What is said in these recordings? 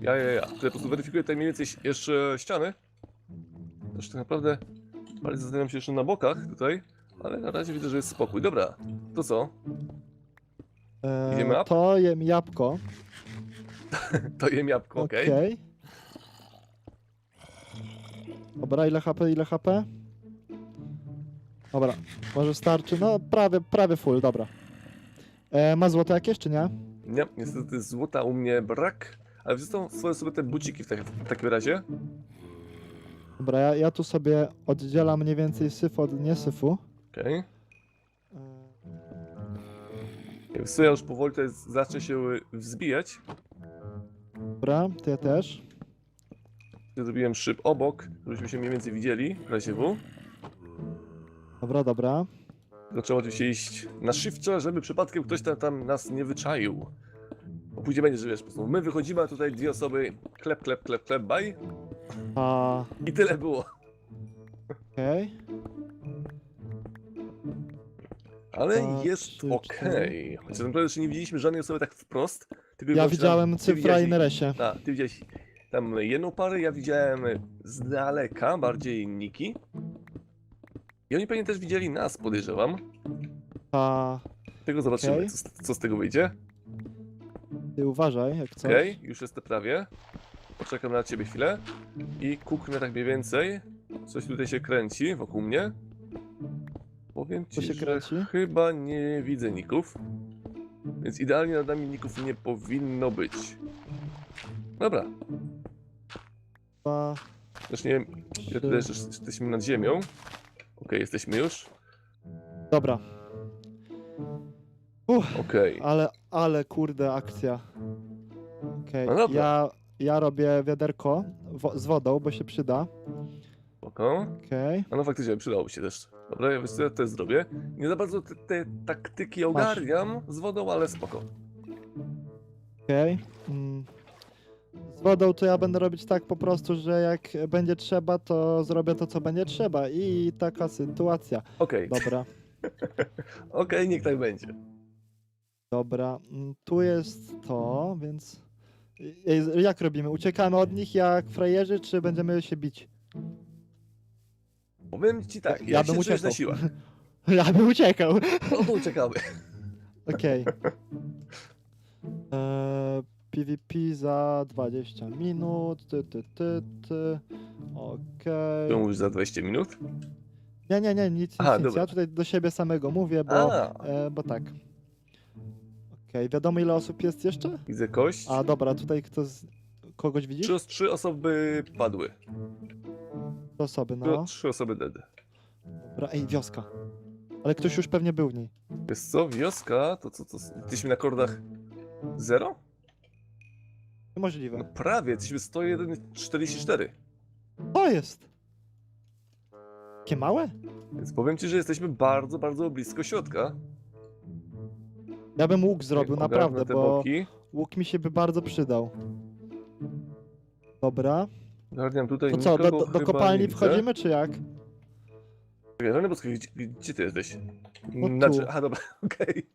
Ja, ja, ja. Tutaj po prostu weryfikuję tutaj mniej więcej jeszcze ściany. Też tak naprawdę bardziej zastanawiam się jeszcze na bokach tutaj, ale na razie widzę, że jest spokój. Dobra, to co? E, Idziemy up? To jem jabłko. To jem jabłko, okej? Okej. Dobra, ile HP, ile HP? Dobra, może starczy. No, prawie, prawie full, dobra. E, ma złoto jakieś, czy nie? Nie, niestety złota u mnie brak, ale wziąłem swoje sobie te buciki w, tak, w takim razie. Dobra, ja, ja tu sobie oddzielam mniej więcej syfu od niesyfu. Okej. Okay. Ja już powoli tutaj zacznę się wzbijać. Dobra, to ja też. Ja zrobiłem szyb obok, żebyśmy się mniej więcej widzieli w razie W. Dobra, dobra. Trzeba oczywiście iść na szybce, żeby przypadkiem ktoś tam, tam nas nie wyczaił. Później będzie, że wiesz, po prostu my wychodzimy, a tutaj dwie osoby klep, klep, klep, klep, baj A, i tyle było. okej. Ale Dwa, jest trzy, okej. Chociaż tak naprawdę jeszcze nie widzieliśmy żadnej osoby tak wprost. Tylko Ja właśnie widziałem tam- ty cyfra widziałeś- i Neresie. A, ty widziałeś tam jedną parę, ja widziałem z daleka, bardziej Niki. I oni pewnie też widzieli nas, podejrzewam. A, Tego zobaczymy, Okej. co, z- co z tego wyjdzie. Ty uważaj, jak coś. Okej, już jestem prawie. Poczekam na ciebie chwilę. I kuknę tak mniej więcej. Coś tutaj się kręci wokół mnie. Powiem ci, Co się że kręci? chyba nie widzę ników. Więc idealnie nad nami ników nie powinno być. Dobra, Dwa, już nie wiem, ile jesteśmy nad ziemią. Okej, jesteśmy już. Dobra. Okej. ale, ale kurde akcja. Okej, No dobra. ja, ja robię wiaderko wo z wodą, bo się przyda. Spoko. Okej, A no faktycznie przydałoby się też. Dobra, ja wiesz co, ja też zrobię. Nie za bardzo te, te taktyki ogarniam z wodą, ale spoko. okej. Mm. Z wodą to ja będę robić tak po prostu, że jak będzie trzeba, to zrobię to, co będzie trzeba. I taka sytuacja. Okej, Dobra, okej, niech tak będzie. Dobra. Mm, Tu jest to, więc... Ej, Jak robimy? Uciekamy od nich jak frajerzy, czy będziemy się bić? Powiem ci tak, Ja ja, bym czujesz na uciekał. siłach. Ja bym uciekał. No to uciekamy. Okej. Eee, PvP za 20 minut. Ty, ty, ty, ty. Okej. To mówisz za 20 minut? Nie, nie, nie, nic, Aha, nic. dobra. Ja tutaj do siebie samego mówię, bo, e, bo tak. Okej, wiadomo ile osób jest jeszcze? widzę kość. A dobra, tutaj kto z... kogoś widzisz? Trzy, trzy osoby padły. Trzy osoby, No. no. Trzy osoby dead. Dobra, ej, wioska. Ale ktoś już pewnie był w niej. Wiesz co, wioska, to co, to, jesteśmy na kordach zero? No Niemożliwe. prawie, jesteśmy 101,44. To jest! Takie małe? Więc powiem ci, że jesteśmy bardzo, bardzo blisko środka. Ja bym łuk zrobił, Ogarnę naprawdę, te bo boki. łuk mi się by bardzo przydał. Dobra. Ogarniam tutaj To co, do, nikogo do, do chyba kopalni widzę. wchodzimy, czy jak? Czekaj, Rany boskie, gdzie, gdzie ty jesteś? No Znaczy, tu. aha, dobra, okej.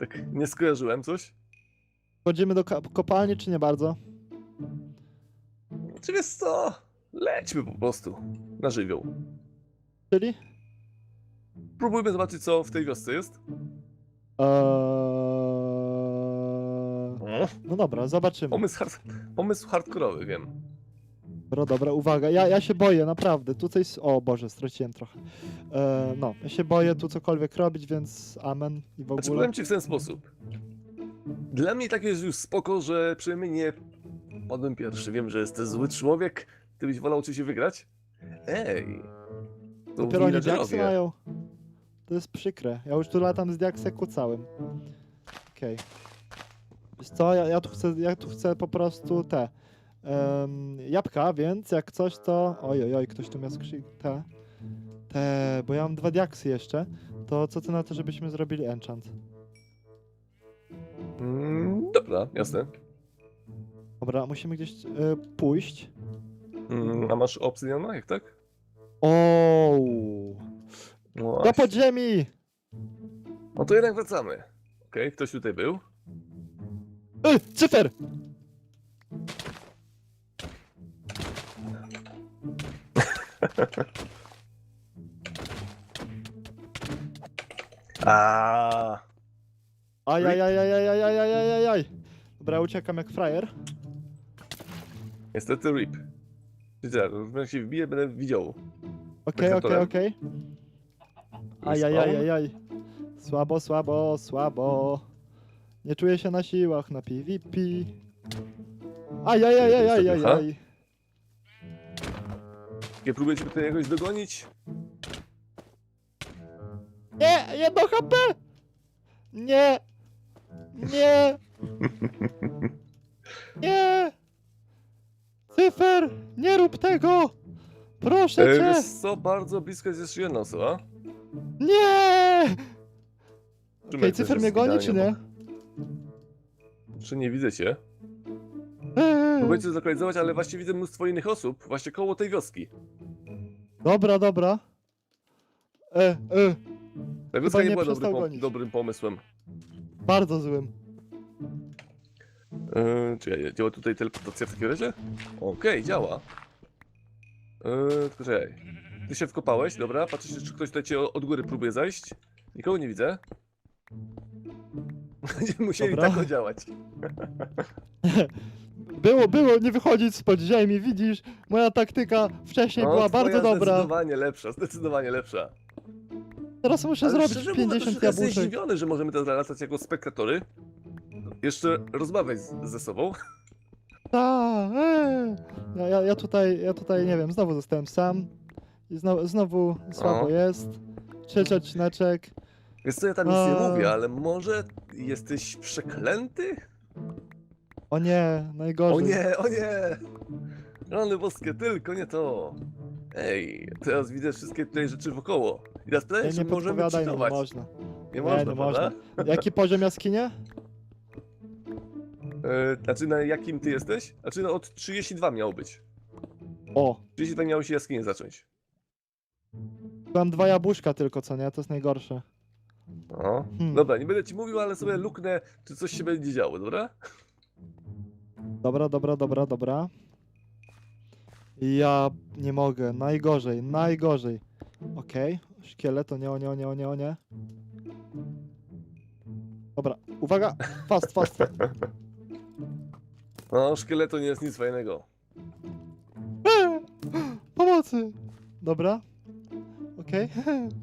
Tak, nie skojarzyłem coś. Wchodzimy do ko- kopalni, czy nie bardzo? Czy wiesz co? Lećmy po prostu na żywioł. Czyli? Próbujmy zobaczyć, co w tej wiosce jest. Eee... No dobra, zobaczymy. Pomysł, hard, pomysł hardkorowy, wiem. Dobra, dobra, uwaga. Ja, ja się boję, naprawdę. Tutaj. s- O Boże, straciłem trochę. Eee, no, ja się boję tu cokolwiek robić, więc amen i w Znaczy, ogóle. powiem ci w ten sposób. Dla mnie tak jest już spoko, że przynajmniej nie padłem pierwszy. Wiem, że jesteś zły człowiek. Ty byś wolał oczywiście wygrać? Ej! To Dopiero oni mają. To jest przykre. Ja już tu latam z diakseku całym. Okej. Wiesz co, ja, ja, tu chcę, ja tu chcę po prostu te em, jabłka, więc jak coś to... Oj, oj, oj, ktoś tu miał skrzynkę. Te, te, bo ja mam dwa diaksy jeszcze. To co ty na to, żebyśmy zrobili enchant? Mm, dobra, jasne. Dobra, musimy gdzieś e, pójść. Mm, a masz obsydiana, jak tak? O, do podziemi! No to jednak wracamy. Okej, ktoś tutaj był? Y, cyfer! A, Ajajajajajajajajajajaj! Dobra, uciekam jak frajer. niestety RIP. Czyli teraz, się wbiję, będę widział. Okej, tak okej, okej. Ajajajajaj. Słabo, słabo, słabo. Nie czuję się na siłach na PvP. Ajajajajajajaj. Nie próbujecie tutaj jakoś dogonić? Nie, jedno HP! Nie! Nie! Nie! Cyfer, nie rób tego! Proszę E, cię! wiesz co, bardzo blisko jest jeszcze jedna osoba. Nie! Czy Okej, też cyfer mnie goni, czy nie? Czy nie widzę cię? Eee. Próbujecie zlokalizować, ale właśnie widzę mnóstwo innych osób, właśnie koło tej wioski. Dobra, dobra. E, e, Ta wioska nie nie była dobry, pom- dobrym pomysłem. bardzo złym. Yy, czy ja, działa tutaj teleportacja w takim razie? Okej, działa. Yy, tylko czekaj. Ty się wkopałeś, dobra, patrzysz, czy ktoś tutaj cię od góry próbuje zajść. Nikogo nie widzę. Będziemy musieli Dobra. tak odziałać. Było, było, nie wychodzić z podziemi, widzisz? Moja taktyka wcześniej była No, twoja bardzo dobra. Zdecydowanie lepsza, zdecydowanie lepsza. Teraz muszę zrobić mówiąc, 50 troszkę jestem jabłuszek. zdziwiony, że możemy teraz latać jako spektatory. Jeszcze rozmawiać z, ze sobą. Ta, e. ja, ja, ja tutaj, ja tutaj, nie wiem, znowu zostałem sam. I znowu, znowu słabo O. jest. Trzeci odcineczek. Wiesz co, ja tam nic nie A. mówię, ale może jesteś przeklęty? O nie, najgorzej. O nie, o nie! Rany boskie, tylko nie to. Ej, teraz widzę wszystkie tutaj rzeczy wokoło. I teraz pytanie, Ja czy nie możemy podpowiadaj, no, nie można. Nie Nie, można, nie prawda? Jaki poziom jaskinie? E, znaczy, na jakim ty jesteś? Znaczy, no, od 32 miał być. O, 32 miało się jaskinie zacząć. Mam dwa jabłuszka tylko, co nie? To jest najgorsze. No. Hmm. Dobra, nie będę ci mówił, ale sobie luknę, czy coś się będzie działo, dobra? Dobra, dobra, dobra, dobra. Ja nie mogę, najgorzej, najgorzej. Okej, szkielet, o nie, o nie, o nie, o nie, o nie. Dobra, uwaga, fast, fast, fast. No, szkielet to nie jest nic fajnego. Eee, Pomocy! Dobra. Okej.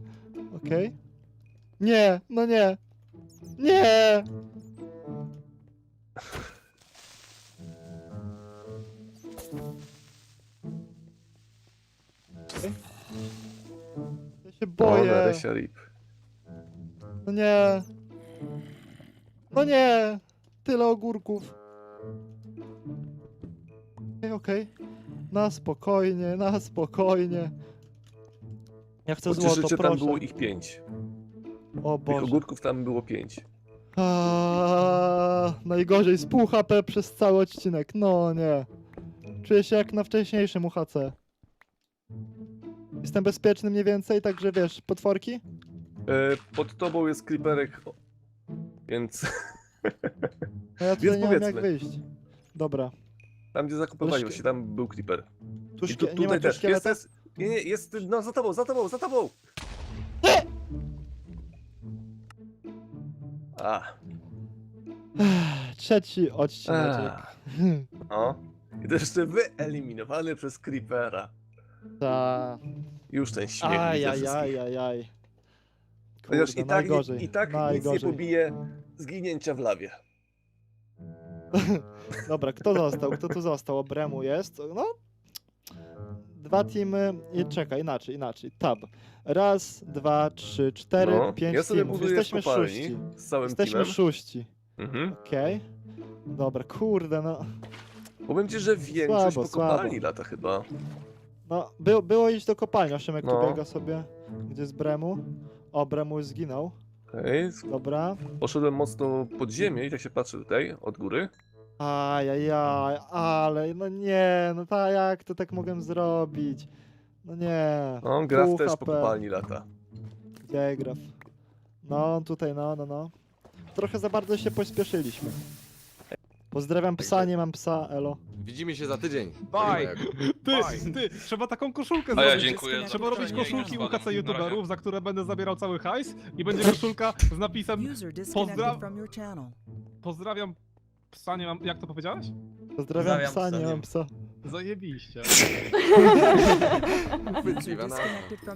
Okej. Nie, no nie. Nie! Okej. Ja się boję. Rip. No nie. No nie. Tyle ogórków. Okej, okej. Na spokojnie, na spokojnie. Ja chcę złoto, Pocieszycie, tam proszę. było ich pięć. O Tych Boże. ogórków tam było pięć. Aaaa, najgorzej z pół HP przez cały odcinek. No nie. Czuję się jak na wcześniejszym UHC. Jestem bezpieczny mniej więcej, także wiesz, potworki? E, pod tobą jest creeperek, o, więc No ja tutaj Więc nie mam jak powiedzmy. wyjść. Dobra. tam gdzie zakopywali szkie- właśnie, tam był creeper. Tu I szkie... tu, nie ma tutaj tu też. Jest, szkieleta? jest, nie, nie, jest, no za tobą, za tobą, za tobą! A, Trzeci odcineczek. a, no. I to jeszcze wyeliminowany przez creepera. Ta. Już ten śmiech widzę wszystkich. Ajajajajajaj. Chociaż i tak, najgorzej. i, i tak nic nie pobije zginięcia w lawie. Dobra, kto został? Kto tu został? Obremu jest. No. Dwa teamy. I czekaj, inaczej, inaczej. Tab. Raz, dwa, trzy, cztery, No, pięć ja sobie teamów. buduję Jesteśmy w kopalni szóści. z całym Jesteśmy teamem. szóści. Mhm. Okej. Dobra, kurde, no. Powiem ci, że większość Słabo, po kopalni słabo. lata chyba. No, by, było iść do kopalni. Szymek tu No. biega sobie. Gdzie jest Bremu? O, Bremu już zginął. Okej, Dobra. Poszedłem mocno pod ziemię i tak się patrzę tutaj, od góry. Ajajaj, ale no nie, no ta jak to tak mogłem zrobić? No nie. No, graf pół też po kopalni lata. Gdzie graf? No, tutaj, no, no, no. Trochę za bardzo się pośpieszyliśmy. Pozdrawiam psa, nie mam psa, elo. Widzimy się za tydzień. Bye. Ty, ty, trzeba taką koszulkę A ja zrobić. dziękuję. za Trzeba robić koszulki u kaca youtuberów, za które będę zabierał cały hajs i będzie koszulka z napisem User Pozdra- pozdrawiam Psa nie mam. Jak to powiedziałeś? Pozdrawiam Pozdrawiam psa, nie mam psa. Zajebiście. Wyciwa na... No. No.